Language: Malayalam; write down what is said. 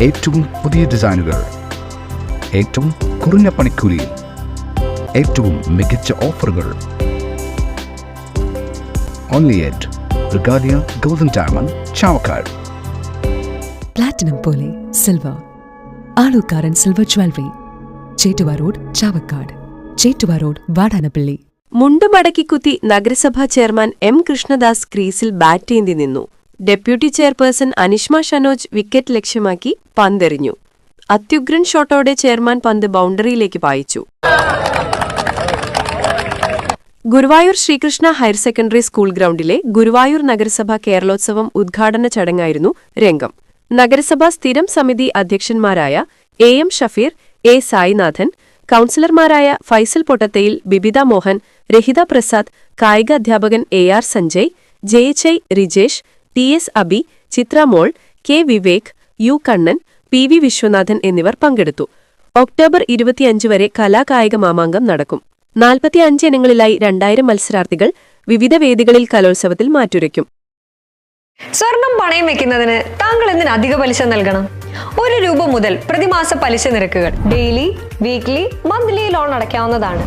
ഏറ്റവും പുതിയ ഡിസൈനുകൾ ഏറ്റവും കുറഞ്ഞ പണിക്കൂലിയിൽ ഏറ്റവും മികച്ച ഓഫറുകൾ. Only at Regalia golden diamond Chavakkad platinum പോലെ silver Alukkaran silver jewellery Chettuva road Chavakkad Chettuva road Vadanappally മുണ്ടുമടക്കിക്കുത്തി നഗരസഭാ ചെയർമാൻ എം കൃഷ്ണദാസ് ക്രീസിൽ ബാറ്റേന്തി നിന്നു. Deputy chairperson Anishma Shanoj wicket ലക്ഷ്യമാക്കി പന്തെറിഞ്ഞു. അത്യുഗ്രൻ ഷോട്ടോടെ ചെയർമാൻ പന്ത് ബൗണ്ടറിയിലേക്ക് പായിച്ചു. Guruvayur Sreekrishna higher secondary school ഗ്രൗണ്ടിലെ Guruvayur നഗരസഭ കേരളോത്സവം ഉദ്ഘാടന ചടങ്ങായിരുന്നു രംഗം. നഗരസഭാ സ്ഥിരം സമിതി അധ്യക്ഷന്മാരായ A M Shafeer A Sainathan കൌൺസിലർമാരായ Faisal Pottathayil Bibitha Mohan Rahitha Prasad കായിക അധ്യാപകൻ A R Sanjay J H I Rijesh T S Abi Chithramol K Vivek U Kannan P V Viswanathan എന്നിവർ പങ്കെടുത്തു. ഒക്ടോബർ ഇരുപത്തിയഞ്ച് വരെ കലാകായിക മാമാങ്കം നടക്കും. നാൽപ്പത്തിയഞ്ച് ഇനങ്ങളിലായി രണ്ടായിരം മത്സരാർത്ഥികൾ വിവിധ വേദികളിൽ കലോത്സവത്തിൽ മാറ്റുരയ്ക്കും. സ്വർണം പണയം വെക്കുന്നതിന് താങ്കൾ എന്തിന് അധിക പലിശ നൽകണം? ഒരു രൂപ മുതൽ പ്രതിമാസ പലിശ നിരക്കുകൾ ഡെയിലി വീക്ക്ലി മന്ത്ലി ലോൺ അടയ്ക്കാവുന്നതാണ്.